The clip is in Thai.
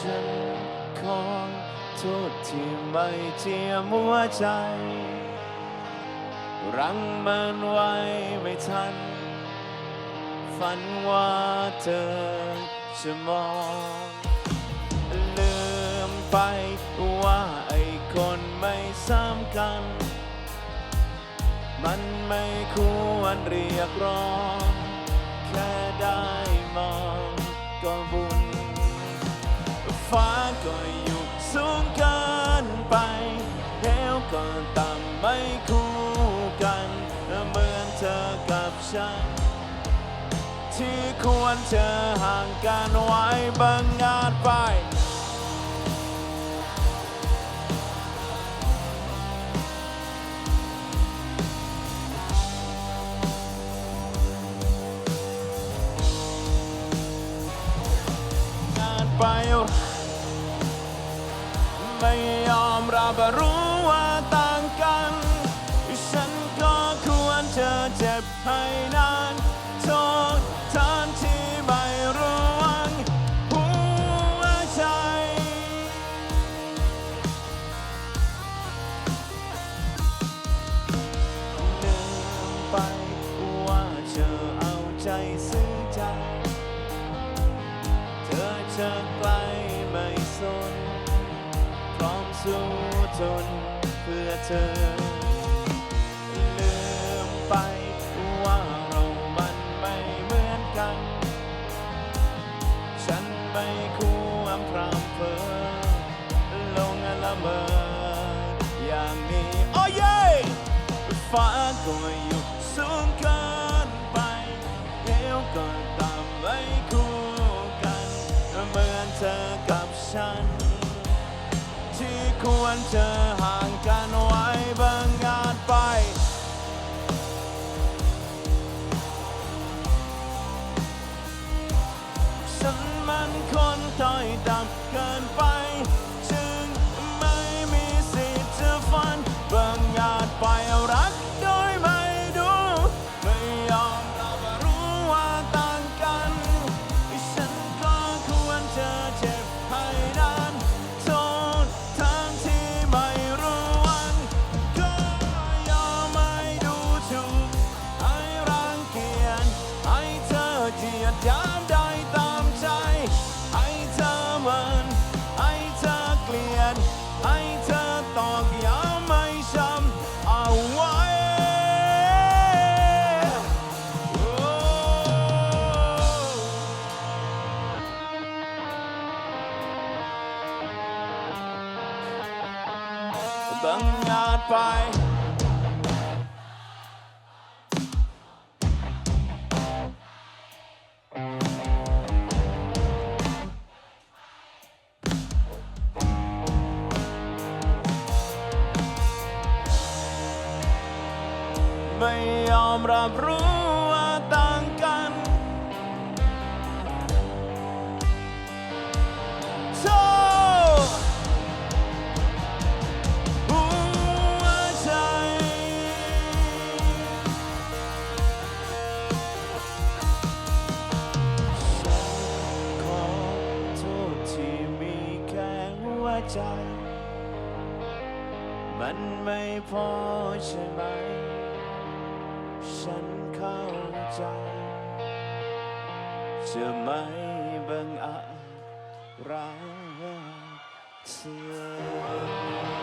ฉันขอโทษที่ไม่เจียมหัวใจ รังมันไว้ไม่ทัน ฝันว่าเธอจะมอง ลืมไปว่าไอ้คนไม่สำคัญ มันไม่ควรเรียกร้อง แค่ได้มองก็บุ ฟ้าก็อยู่สูงเกินไปเหวก็ต่ำไม่คู่กันเหมือนเธอกับฉัน ที่ควรจะห่างกันไว้บางงา ไม่ยอมรับรู้ว่าต่างกัน ฉันก็ควรจะเจ็บให้นานโทษทานที่ไม่ระวังหัวใจ ลืมไปว่าเธอเอาใจซื้อใจ เธอจะกลไม่สนพร้อม สู้ทนเพื่อเธอ ลืมไปว่าเรามันไม่เหมือนกัน ฉันไม่ควรพรำเพอลงละเมออย่างนี้ โอ้เย่ฟ้าก็อยู่ ควรจะห่างกันไว้บางงานไป ฉันมันคนต้อยต่ำเกินไป บังอาจไปไม่ยอมรับรู้ ใจ มันไม่พอใช่ไหม ฉันเข้าใจ จะไม่บังอาจรักเธอ